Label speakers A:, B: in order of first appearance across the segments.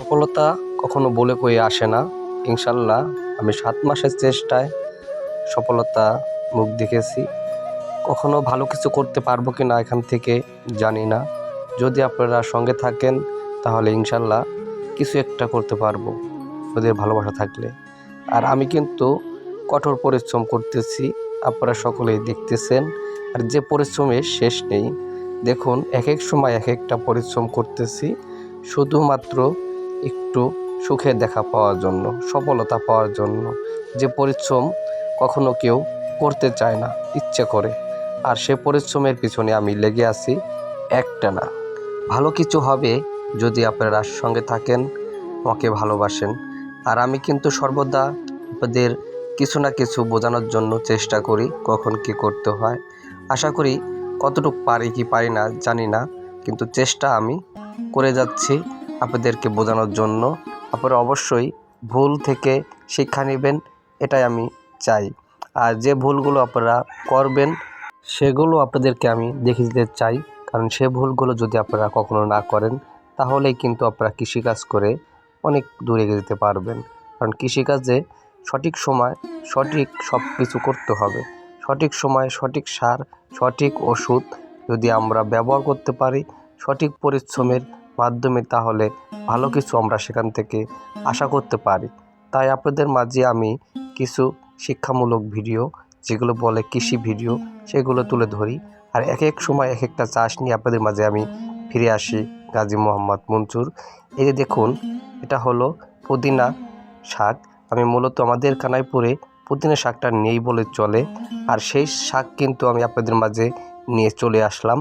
A: সফলতা কখনো বলে কয়ে আসে না। ইনশাল্লাহ আমি সাত মাসের চেষ্টায় সফলতা মুখ দেখেছি। কখনো ভালো কিছু করতে পারব কি না এখান থেকে জানি না। যদি আপনারা সঙ্গে থাকেন, তাহলে ইনশাল্লাহ কিছু একটা করতে পারব ওদের ভালোবাসা থাকলে। আর আমি কিন্তু কঠোর পরিশ্রম করতেছি, আপনারা সকলেই দেখতেছেন। আর যে পরিশ্রমের শেষ নেই, দেখুন এক এক সময় এক একটা পরিশ্রম করতেছি। শুধুমাত্র একটু সুখের দেখা পাওয়ার জন্য, সফলতা পাওয়ার জন্য। যে পরিশ্রম কখনো কেউ করতে চায় না, ইচ্ছে করে। আর সে পরিশ্রমের পিছনে আমি লেগে আছি একটা না ভালো কিছু হবে যদি আপনারা সঙ্গে থাকেন, আমাকে ভালোবাসেন। আর আমি কিন্তু সর্বদা আপনাদের কিছু না কিছু বোঝানোর জন্য চেষ্টা করি, কখন কি করতে হয়। আশা করি কতটুকু পারি কি পারি না, জানি না। কিন্তু চেষ্টা আমি করে যাচ্ছি। আপনাদেরকে বোঝানোর জন্য আপনারা অবশ্যই ভুল থেকে শিক্ষা নেবেন, এটাই আমি চাই। আর যে ভুলগুলো আপনারা করবেন, সেগুলো আপনাদেরকে আমি দেখে দিতে চাই। কারণ সে ভুলগুলো যদি আপনারা কখনো না করেন, তাহলেই কিন্তু আপনারা কৃষিকাজ করে অনেক দূরে এগিয়ে যেতে পারবেন। কারণ কৃষিকাজে সঠিক সময়, সঠিক সব কিছু করতে হবে। সঠিক সময়, সঠিক সার, সঠিক ওষুধ যদি আমরা ব্যবহার করতে পারি, সঠিক পরিশ্রমের মাধ্যমে তাহলে ভালো কিছু আমরা সেখান থেকে আশা করতে পারি। তাই আপনাদের মাঝে আমি কিছু শিক্ষামূলক ভিডিও যেগুলো বলে কৃষি ভিডিও সেগুলো তুলে ধরি। আর এক এক সময় এক একটা চাষ নিয়ে আপনাদের মাঝে আমি ফিরে আসি গাজী মোহাম্মদ মনসুর। এই যে দেখুন এটা হলো পুদিনা শাক। আমি মূলত আমাদের কানাইপুরে পুদিনা শাকটা নেই বলে চলে। আর সেই শাক কিন্তু আমি আপনাদের মাঝে নিয়ে চলে আসলাম।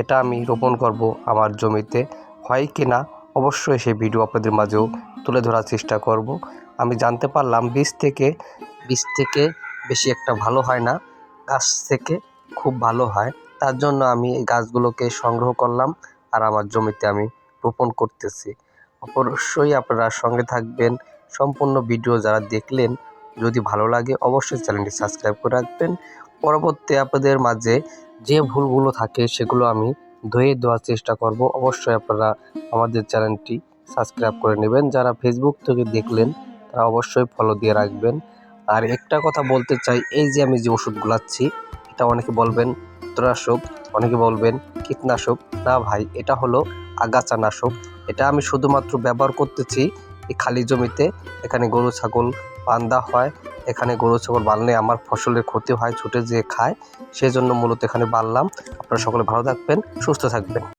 A: এটা আমি রোপণ করব আমার জমিতে। হয় কি না, অবশ্যই সেই ভিডিও আপনাদের মাঝেও তুলে ধরার চেষ্টা করব। আমি জানতে পারলাম বীজ থেকে বীজ থেকে বেশি একটা ভালো হয় না, গাছ থেকে খুব ভালো হয়। তার জন্য আমি এই গাছগুলোকে সংগ্রহ করলাম আর আমার জমিতে আমি রোপণ করতেছি। অবশ্যই আপনারা সঙ্গে থাকবেন, সম্পূর্ণ ভিডিও যারা দেখলেন, যদি ভালো লাগে অবশ্যই চ্যানেলটি সাবস্ক্রাইব করে রাখবেন। পরবর্তী আপনাদের মাঝে যে ভুলগুলো থাকে সেগুলো আমি ধুয়ে দেওয়ার চেষ্টা করব। অবশ্যই আপনারা আমাদের চ্যানেলটি সাবস্ক্রাইব করে নেবেন। যারা ফেসবুক থেকে দেখলেন, তারা অবশ্যই ফলো দিয়ে রাখবেন। আর একটা কথা বলতে চাই, এই যে আমি যে ওষুধ গুলাচ্ছি, এটা অনেকে বলবেন ছত্রাশক অনেকে বলবেন কীটনাশক। না ভাই, এটা হলো আগাছানাশক। এটা আমি শুধুমাত্র ব্যবহার করতেছি এই খালি জমিতে। এখানে গরু, ছাগল বান্ধা হয়। এখানে গরু, ছাগল বাঁধলে আমার ফসলের ক্ষতি হয়, ছুটে যেয়ে খায় সেই জন্য মূলত এখানে বানলাম আপনারা সকলে ভালো থাকবেন, সুস্থ থাকবেন।